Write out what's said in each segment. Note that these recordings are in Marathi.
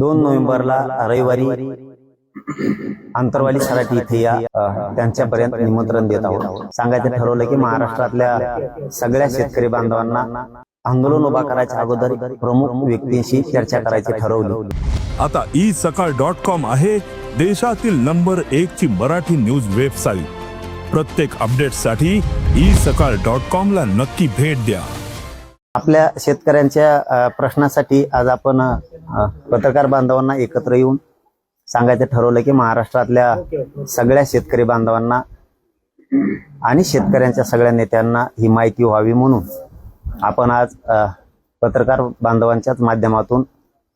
दोन नोव्हेंबरला रविवारी आंतरवाली सराटी इथे या त्यांच्यापर्यंत निमंत्रण देत आहोत. सांगायचं ठरवलं की महाराष्ट्रातल्या सगळ्या शेतकरी बांधवांना आंदोलन उभा करायच्या अगोदर प्रमुख व्यक्तींशी चर्चा करायची ठरवली. आता ई सकाळ डॉट कॉम आहे देशातील नंबर एक ची मराठी न्यूज वेबसाईट. प्रत्येक अपडेटसाठी ई सकाळ डॉट कॉम ला नक्की भेट द्या. आपल्या शेतकऱ्यांच्या प्रश्नासाठी आज आपण पत्रकार बांधवांना एकत्र येऊन सांगायचं ठरवलं की महाराष्ट्रातल्या सगळ्या शेतकरी बांधवांना आणि शेतकऱ्यांच्या सगळ्या नेत्यांना ही माहिती व्हावी म्हणून आपण आज पत्रकार बांधवांच्याच माध्यमातून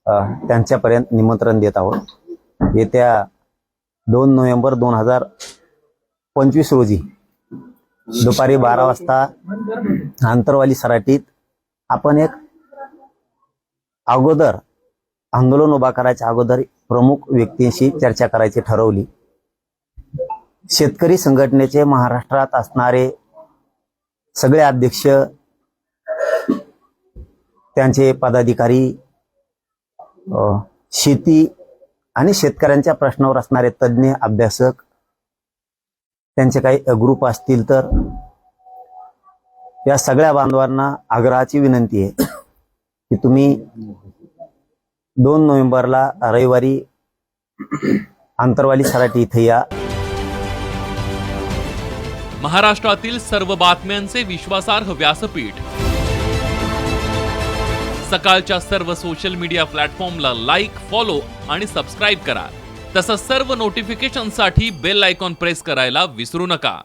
त्यांच्यापर्यंत निमंत्रण देत आहोत. येत्या दोन नोव्हेंबर दोन हजार पंचवीस रोजी दुपारी बारा वाजता आंतरवाली सराटीत आपण एक अगोदर आंदोलन उभा करायच्या अगोदर प्रमुख व्यक्तींशी चर्चा करायची ठरवली. शेतकरी संघटनेचे महाराष्ट्रात असणारे सगळे अध्यक्ष त्यांचे पदाधिकारी शेती आणि शेतकऱ्यांच्या प्रश्नावर असणारे तज्ज्ञ अभ्यासक त्यांचे काही ग्रुप असतील तर या सगळ्या बांधवांना आग्रहाची विनंती आहे की तुम्ही दोन नोव्हेंबरला रविवारी आंतरवाली सराटी इथे या. महाराष्ट्रातील सर्व बातम्यांचे विश्वासार्ह व्यासपीठ. सकाळच्या सर्व सोशल मीडिया प्लॅटफॉर्मला लाईक फॉलो आणि सबस्क्राईब करा. तसंच सर्व नोटिफिकेशनसाठी बेल आयकॉन प्रेस करायला विसरू नका.